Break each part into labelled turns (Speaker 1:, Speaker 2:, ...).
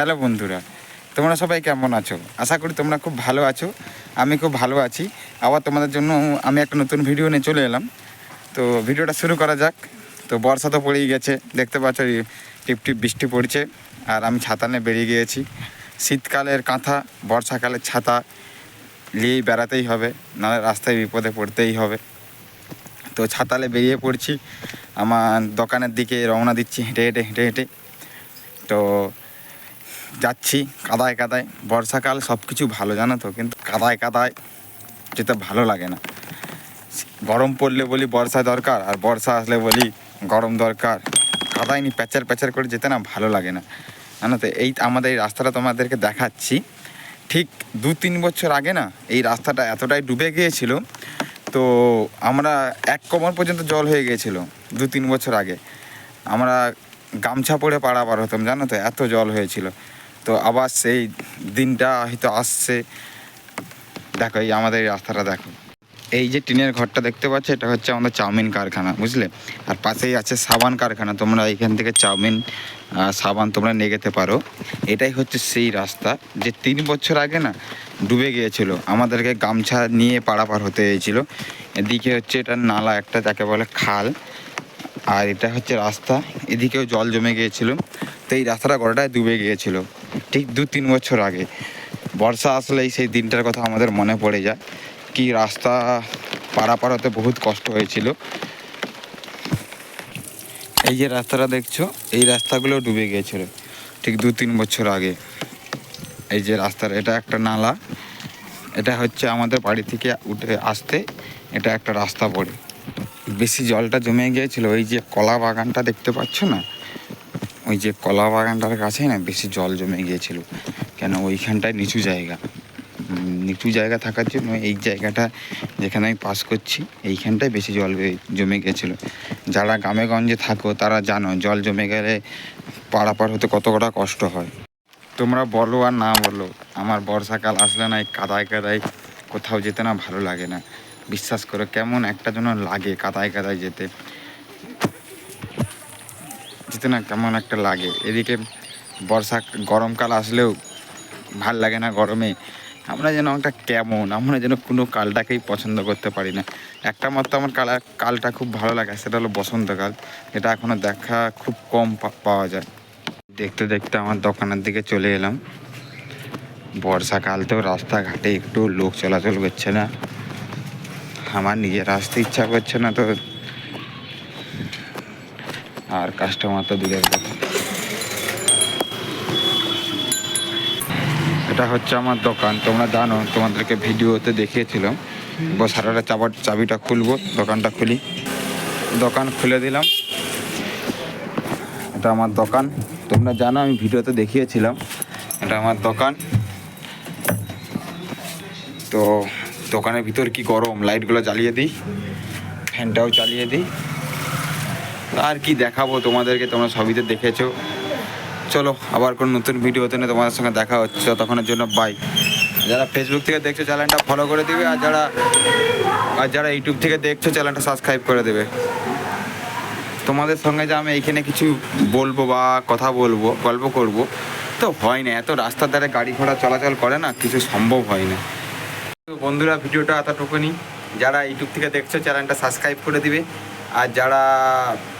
Speaker 1: Hello বন্ধুরা, তোমরা সবাই কেমন আছো? আশা করি তোমরা খুব ভালো আছো, আমি খুব ভালো আছি। আবার তোমাদের জন্য আমি একটা নতুন ভিডিও নিয়ে চলে এলাম। তো ভিডিওটা শুরু করা যাক। তো বর্ষা তো পড়েই গেছে, দেখতে পাচ্ছ টিপ টিপ বৃষ্টি পড়ছে, আর আমি ছাতা নিয়ে বেরিয়ে গিয়েছি। শীতকালের কাঁথা, বর্ষাকালের ছাতা, নিয়েই বেড়াতেই হবে, নাহলে রাস্তায় বিপদে পড়তেই হবে। তো ছাতালে বেরিয়ে পড়ছি, আমার দোকানের দিকে রওনা দিচ্ছি, হেঁটে হেঁটে হেঁটে হেঁটে। তো যাচ্ছি, কাদায় কাদায়। বর্ষাকাল সব কিছু ভালো, জানো তো? কিন্তু কাদায় কাদায় যেতে ভালো লাগে না। গরম পড়লে বলি বর্ষা দরকার, আর বর্ষা আসলে বলি গরম দরকার। কাদায় নি প্যাচার প্যাচার করে যেতে না ভালো লাগে না। জানো তো, এই আমাদের এই রাস্তাটা তোমাদেরকে দেখাচ্ছি। ঠিক দু তিন বছর আগে না এই রাস্তাটা এতটাই ডুবে গিয়েছিল, তো আমরা এক কোমর পর্যন্ত জল হয়ে গিয়েছিল দু তিন বছর আগে। আমরা গামছা পরে পাড়া পার হতাম, জানো তো? এত জল হয়েছিল। তো আবার সেই দিনটা হয়তো আসছে। দেখো, এই আমাদের এই রাস্তাটা দেখো। এই যে টিনের ঘরটা দেখতে পাচ্ছ, এটা হচ্ছে আমাদের চাউমিন কারখানা, বুঝলে? আর পাশেই আছে সাবান কারখানা, তোমরা এখান থেকে চাউমিন সাবান তোমরা নিয়ে যেতে পারো। এটাই হচ্ছে সেই রাস্তা যে তিন বছর আগে না ডুবে গিয়েছিল। আমাদেরকে গামছা নিয়ে পারাপার হতে হয়েছিল। এদিকে হচ্ছে এটা নালা, একটা যাকে বলে খাল, আর এটা হচ্ছে রাস্তা। এদিকেও জল জমে গিয়েছিল। তো এই রাস্তাটা গোটাটায় ডুবে গিয়েছিল। ঠিক দু তিন বছর আগে। বর্ষা আসলেই সেই দিনটার কথা আমাদের মনে পড়ে যায়। কি রাস্তা পারাপার হতে বহুত কষ্ট হয়েছিল। এই যে রাস্তাটা দেখছ, এই রাস্তাগুলো ডুবে গিয়েছিল ঠিক দু তিন বছর আগে। এই যে রাস্তার, এটা একটা নালা। এটা হচ্ছে আমাদের বাড়ি থেকে উঠে আসতে এটা একটা রাস্তা পড়ে। বেশি জলটা জমে গিয়েছিল। ওই যে কলা বাগানটা দেখতে পাচ্ছ না? ওই যে কলা বাগানটার কাছেই না বেশি জল জমে গিয়েছিল। কেন ওইখানটায় নিচু জায়গা। নিচু জায়গা থাকার জন্য এই জায়গাটা যেখানে আমি পাস করছি, এইখানটায় বেশি জল জমে গেছিল যারা গ্রামে গঞ্জে থাকো, তারা জানো জল জমে গেলে পারাপার হতে কতটা কষ্ট হয়। তোমরা বলো আর না বলো, আমার বর্ষাকাল আসলে না এই কাদায় কাদায় কোথাও যেতে না ভালো লাগে না। বিশ্বাস করো কেমন একটা যেন লাগে কাদায় কাদায় যেতে। যেতে না কেমন একটা লাগে। এদিকে বর্ষা গরমকাল আসলেও ভালো লাগে না গরমে। আমরা যেন একটা কেমন, আমরা যেন কোনো কালটাকেই পছন্দ করতে পারি না। একটা মাত্র আমার কাল, কালটা খুব ভালো লাগে, সেটা হলো বসন্তকাল। এটা এখনও দেখা খুব কম পাওয়া যায়। দেখতে দেখতে আমার দোকানের দিকে চলে এলাম। বর্ষাকাল তো রাস্তাঘাটে একটু লোক চলাচল করছে না। আমার নিজের আসতে ইচ্ছা করছে না, তো আর কাস্টমার তো দূরের কথা। এটা হচ্ছে আমার দোকান। তোমরা জানো, তোমাদেরকে ভিডিওতে দেখিয়েছিলাম। সারাটা চাবার চাবিটা খুলবো, দোকানটা খুলি। দোকান খুলে দিলাম। এটা আমার দোকান। তোমরা জানো, আমি ভিডিওতে দেখিয়েছিলাম। এটা আমার দোকান। তো দোকানের ভিতর কি গরম? লাইটগুলো জ্বালিয়ে দিই। ফ্যানটাও চালিয়ে দিই। আর কি দেখাবো তোমাদেরকে, তোমরা সবই তো দেখেছ। চলো, আবার কোনো নতুন ভিডিওতে নিয়ে তোমাদের সঙ্গে দেখা হচ্ছে। তখনের জন্য বাই যারা ফেসবুক থেকে দেখছ চ্যানেলটা ফলো করে দিবে। আর যারা আর যারা ইউটিউব থেকে দেখছ চ্যানেলটা সাবস্ক্রাইব করে দেবে। তোমাদের সঙ্গে যে আমি এইখানে কিছু বলব বা কথা বলব, গল্প করব, তো হয় না। এত রাস্তার ধারে গাড়ি ঘোড়া চলাচল করে না, কিছু সম্ভব হয় না। তো বন্ধুরা, ভিডিওটা এতটুকুনি। যারা ইউটিউব থেকে দেখছ চ্যানেলটা সাবস্ক্রাইব করে দিবে। আর যারা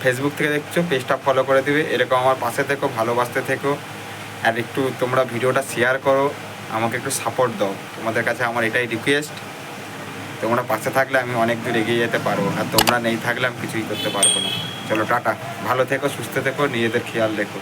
Speaker 1: ফেসবুক থেকে দেখছ পেজটা ফলো করে দিবে। এরকম আমার পাশে থেকো, ভালোবাসতে থেকো। আর একটু তোমরা ভিডিওটা শেয়ার করো, আমাকে একটু সাপোর্ট দাও। তোমাদের কাছে আমার এটাই রিকোয়েস্ট তোমরা পাশে থাকলে আমি অনেক দূর এগিয়ে যেতে পারব। আর তোমরা নেই থাকলে আমি কিছুই করতে পারব না। চলো টাটা। ভালো থেকো, সুস্থ থেকো, নিজেদের খেয়াল রেখো।